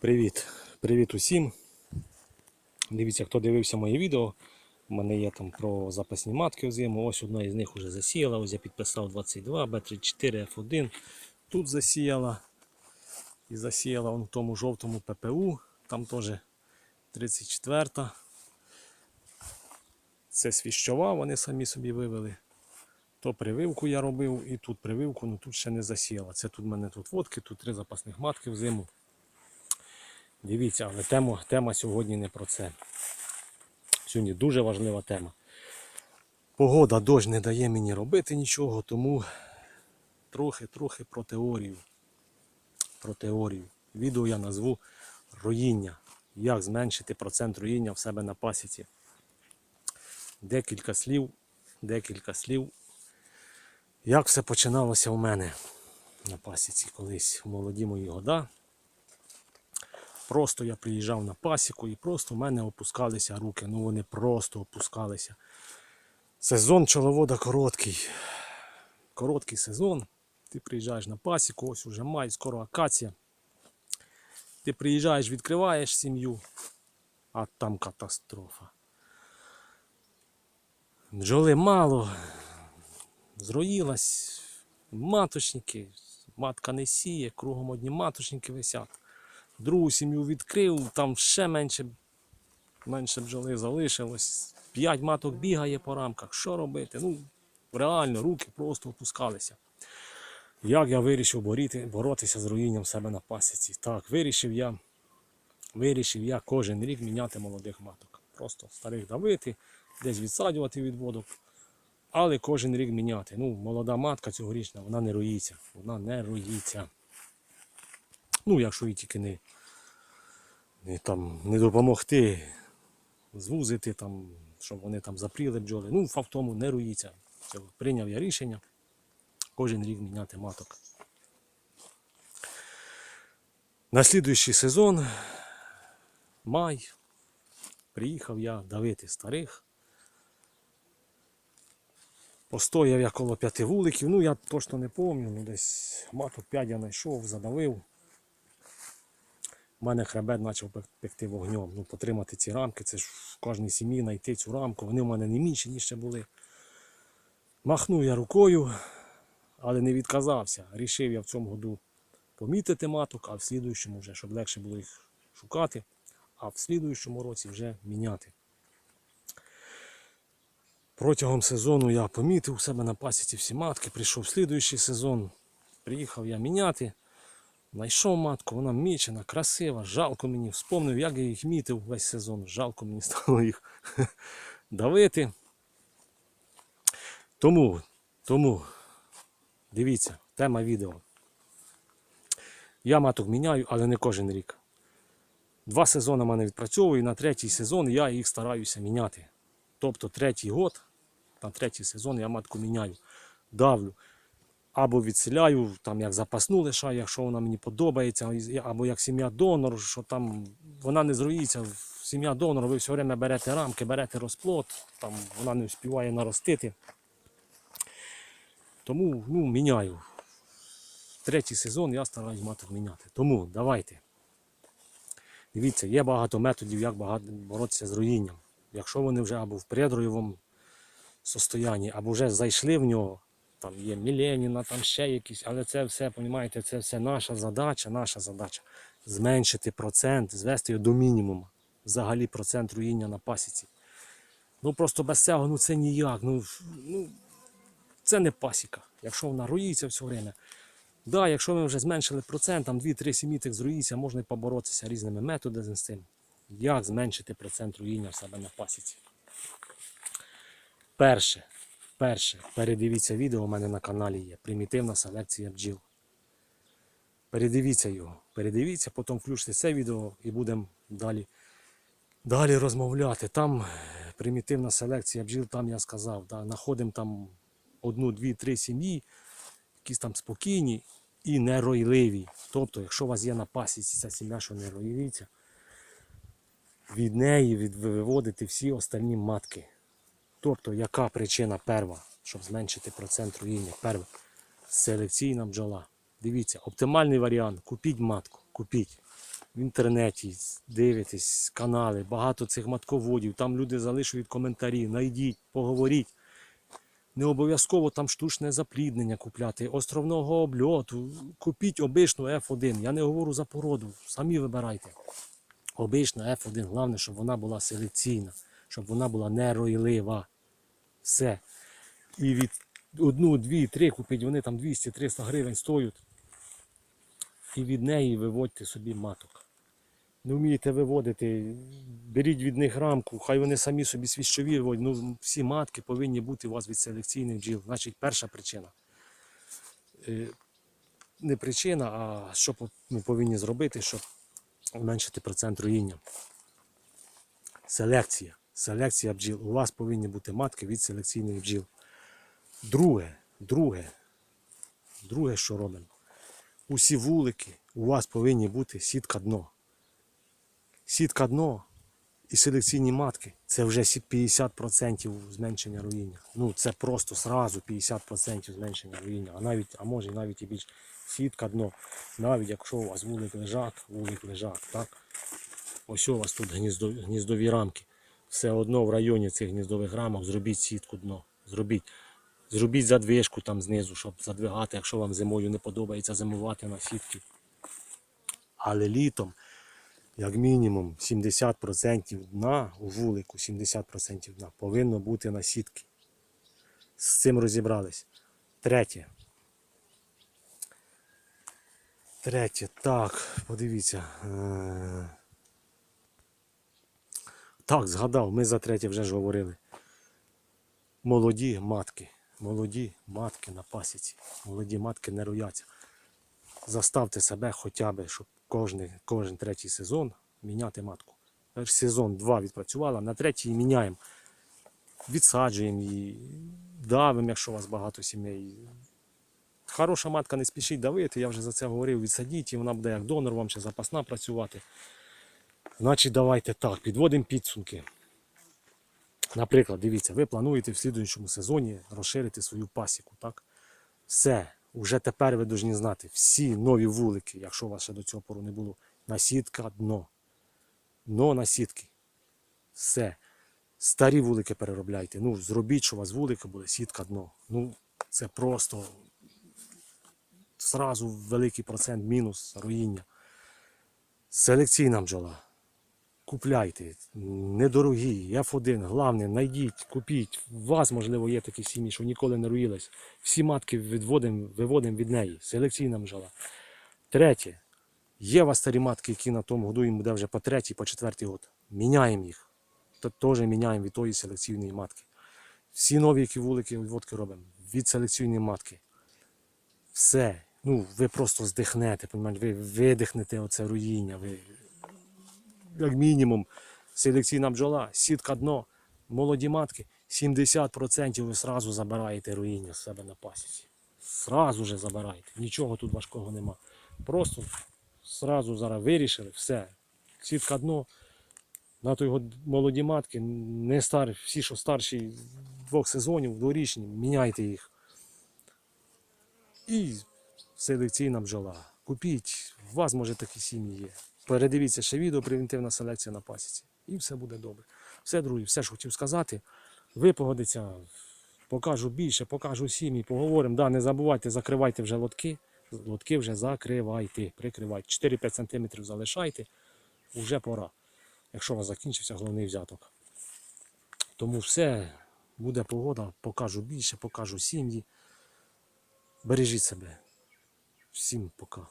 Привіт, привіт усім. Дивіться, хто дивився моє відео. У мене є там про запасні матки в зиму. Ось одна із них вже засіяла. Ось я підписав 22, Б34, F1. Тут засіяла. І засіяла вон в тому жовтому ППУ. Там теж 34. Це свіщова, вони самі собі вивели. То прививку я робив і тут прививку, ну тут ще не засіяла. Це тут в мене тут водки, тут три запасних матки в зиму. Дивіться, але тема, тема сьогодні не про це. Сьогодні дуже важлива тема. Погода, дощ не дає мені робити нічого, тому трохи-трохи про теорію. Про теорію. Відео я назву роїння. Як зменшити процент роїння в себе на пасіці. Декілька слів, декілька слів. Як все починалося у мене на пасіці колись в молоді мої года. Просто я приїжджав на пасіку і просто в мене опускалися руки. Ну вони просто опускалися. Сезон пчеловода короткий. Короткий сезон. Ти приїжджаєш на пасіку, ось уже май, скоро акація. Ти приїжджаєш, відкриваєш сім'ю, а там катастрофа. Бджоли мало, зроїлась, маточники, матка не сіє, кругом одні маточники висять другу сім'ю відкрив, там ще менше, менше бджоли залишилось. П'ять маток бігає по рамках. Що робити? Ну, реально, руки просто опускалися. Як я вирішив боріти, боротися з руїнням себе на пасіці? Так, вирішив я, вирішив я кожен рік міняти молодих маток. Просто старих давити, десь відсаджувати відводок. Але кожен рік міняти. Ну, молода матка цьогорічна, вона не роїться. Вона не роїться. Ну, якщо їй тільки не, не, там, не допомогти звузити, там, щоб вони там запріли бджоли. Ну, факт тому не руїться. Прийняв я рішення кожен рік міняти маток. На сезон, май, приїхав я давити старих. Постояв я коло п'яти вуликів, ну я точно не пам'ятаю, ну десь маток 5 я знайшов, задавив. У мене хребет почав пекти вогнем. Ну, потримати ці рамки, це ж в кожній сім'ї знайти цю рамку. Вони в мене не менші, ніж ще були. Махнув я рукою, але не відказався. Рішив я в цьому году помітити маток, а в слідуючому вже, щоб легше було їх шукати, а в слідуючому році вже міняти. Протягом сезону я помітив у себе на пасіці всі матки, прийшов слідуючий сезон, приїхав я міняти. Знайшов матку, вона мічена, красива, жалко мені. Вспомнив, як я їх мітив весь сезон. Жалко мені стало їх давити. Тому, тому, дивіться, тема відео. Я маток міняю, але не кожен рік. Два сезони мене відпрацьовую, на третій сезон я їх стараюся міняти. Тобто третій год, на третій сезон я матку міняю, давлю або відселяю, там як запасну лишаю, якщо вона мені подобається, або як сім'я донор, що там вона не зруїться. Сім'я донор, ви все время берете рамки, берете розплод, там вона не встигає наростити. Тому ну, міняю. Третій сезон я стараюсь маток міняти. Тому давайте. Дивіться, є багато методів, як багато боротися з руїнням. Якщо вони вже або в предроєвому состоянні, або вже зайшли в нього, там є Міленіна, там ще якісь, але це все, розумієте, це все наша задача, наша задача зменшити процент, звести його до мінімуму. Взагалі процент руїння на пасіці. Ну просто без цього ну це ніяк. Ну, ну, це не пасіка. Якщо вона руїться все время. Да, якщо ми вже зменшили процент, там 2-3 сімітик зруїться, можна і поборотися різними методами з цим. Як зменшити процент руїння в себе на пасіці? Перше, перше, передивіться відео у мене на каналі є. Примітивна селекція бджіл. Передивіться його. Передивіться, потім включите це відео і будемо далі, далі розмовляти. Там е, примітивна селекція бджіл, там я сказав, да, знаходимо там одну, дві, три сім'ї, якісь там спокійні і неройливі. Тобто, якщо у вас є на пасіці ця сім'я, що не роїться, від неї виводити всі остальні матки. Тобто, яка причина перша, щоб зменшити процент руїння? Перша селекційна бджола. Дивіться, оптимальний варіант. Купіть матку. Купіть. в інтернеті дивитесь канали, багато цих матководів, там люди залишують коментарі, найдіть, поговоріть. Не обов'язково там штучне запліднення купляти, островного обльоту. Купіть обичну F1. Я не говорю за породу, самі вибирайте. Обична F1. Головне, щоб вона була селекційна, щоб вона була не ройлива. Все. І від одну, дві, три купіть, вони там 200-300 гривень стоять. І від неї виводьте собі маток. Не вмієте виводити, беріть від них рамку, хай вони самі собі свіщові виводять. Ну, всі матки повинні бути у вас від селекційних бджіл. Значить, перша причина. Е, Не причина, а що ми повинні зробити, щоб зменшити процент руїння. Селекція. Селекція бджіл. У вас повинні бути матки від селекційних бджіл. Друге, друге, друге, що робимо. Усі вулики у вас повинні бути сітка дно. Сітка дно і селекційні матки це вже 50% зменшення руїння. Ну це просто сразу 50% зменшення руїння, а навіть, а може навіть і більше. Сітка дно. Навіть якщо у вас вулик лежак, вулик лежак, так? Ось у вас тут гніздо, гніздові рамки. Все одно в районі цих гніздових рамок зробіть сітку дно. Зробіть. Зробіть задвижку там знизу, щоб задвигати, якщо вам зимою не подобається зимувати на сітки. Але літом, як мінімум, 70% дна у вулику, 70% дна повинно бути на сітки. З цим розібрались. Третє. Третє. Так, подивіться. Так, згадав, ми за третє вже ж говорили. Молоді матки. Молоді матки на пасіці. Молоді матки не рояться. Заставте себе хоча б, щоб кожен, кожен третій сезон міняти матку. Сезон два відпрацювала, на третій міняємо. Відсаджуємо її, давимо, якщо у вас багато сімей. Хороша матка не спішіть давити, я вже за це говорив, відсадіть, і вона буде як донор вам чи запасна працювати. Значить, давайте так, підводимо підсумки. Наприклад, дивіться, ви плануєте в слідуючому сезоні розширити свою пасіку. Так? Все, вже тепер ви повинні знати, всі нові вулики, якщо у вас ще до цього пору не було, насітка дно. Дно насітки. Все. Старі вулики переробляйте. Ну, зробіть, щоб у вас вулики були сітка дно. Ну, це просто зразу великий процент мінус руїння. Селекційна бджола. Купляйте, недорогі, F1, головне, знайдіть, купіть. У вас, можливо, є такі сім'ї, що ніколи не руїлись. Всі матки відводимо, виводимо від неї. Селекційна бджола. Третє. Є у вас старі матки, які на тому году їм буде вже по третій, по четвертий год. Міняємо їх. Теж міняємо від тої селекційної матки. Всі нові, які вулики відводки робимо, від селекційної матки. Все. Ну, ви просто здихнете, ви видихнете оце руїння. Ви як мінімум, селекційна бджола, сітка дно, молоді матки, 70% ви сразу забираєте руїння з себе на пасіці. Сразу же забираєте. Нічого тут важкого нема. Просто сразу зараз вирішили, все. Сітка дно. На той молоді матки, не старі, всі, що старші двох сезонів, дворічні, міняйте їх. І селекційна бджола. Купіть, у вас може такі сім'ї є. Передивіться ще відео превентивна селекція на пасіці. І все буде добре. Все, друзі, все, що хотів сказати. Ви погодиться, покажу більше, покажу сім'ї, поговоримо. Да, не забувайте, закривайте вже лотки. Лотки вже закривайте, прикривайте. 4-5 см залишайте, вже пора. Якщо у вас закінчився головний взяток. Тому все, буде погода, покажу більше, покажу сім'ї. Бережіть себе. Всім пока.